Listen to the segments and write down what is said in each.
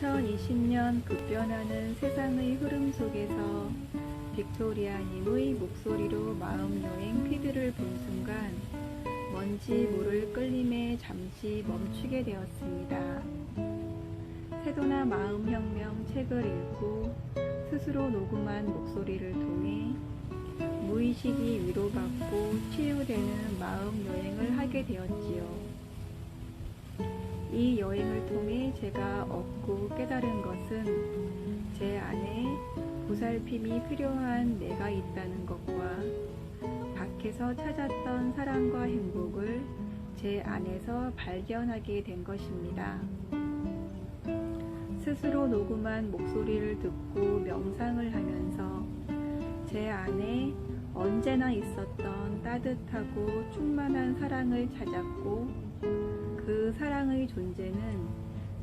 2020년 급변하는 세상의 흐름 속에서 빅토리아님의 목소리로 마음 여행 피드를 본 순간 뭔지 모를 끌림에 잠시 멈추게 되었습니다. 세도나 마음혁명 책을 읽고 스스로 녹음한 목소리를 통해 무의식이 위로받고 치유되는 마음 여행을 하게 되었지요. 이 여행을 통해 제가 얻고 깨달은 것은 제 안에 보살핌이 필요한 내가 있다는 것과 밖에서 찾았던 사랑과 행복을 제 안에서 발견하게 된 것입니다. 스스로 녹음한 목소리를 듣고 명상을 하면서 제 안에 언제나 있었던 따뜻하고 충만한 사랑을 찾았고 그 사랑의 존재는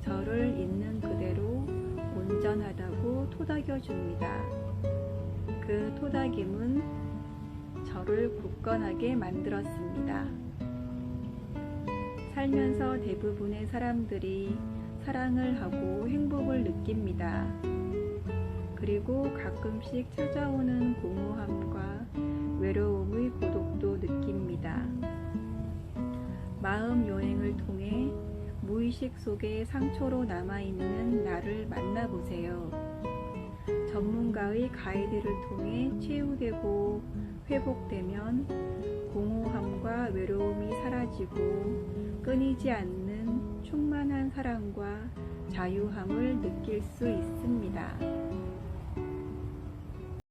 저를 있는 그대로 온전하다고 토닥여 줍니다. 그 토닥임은 저를 굳건하게 만들었습니다. 살면서 대부분의 사람들이 사랑을 하고 행복을 느낍니다. 그리고 가끔씩 찾아오는 공허함과 외로움의 고독도 느낍니다. 마음 여행을 통해 무의식 속에 상처로 남아있는 나를 만나보세요. 전문가의 가이드를 통해 치유되고 회복되면 공허함과 외로움이 사라지고 끊이지 않는 충만한 사랑과 자유함을 느낄 수 있습니다.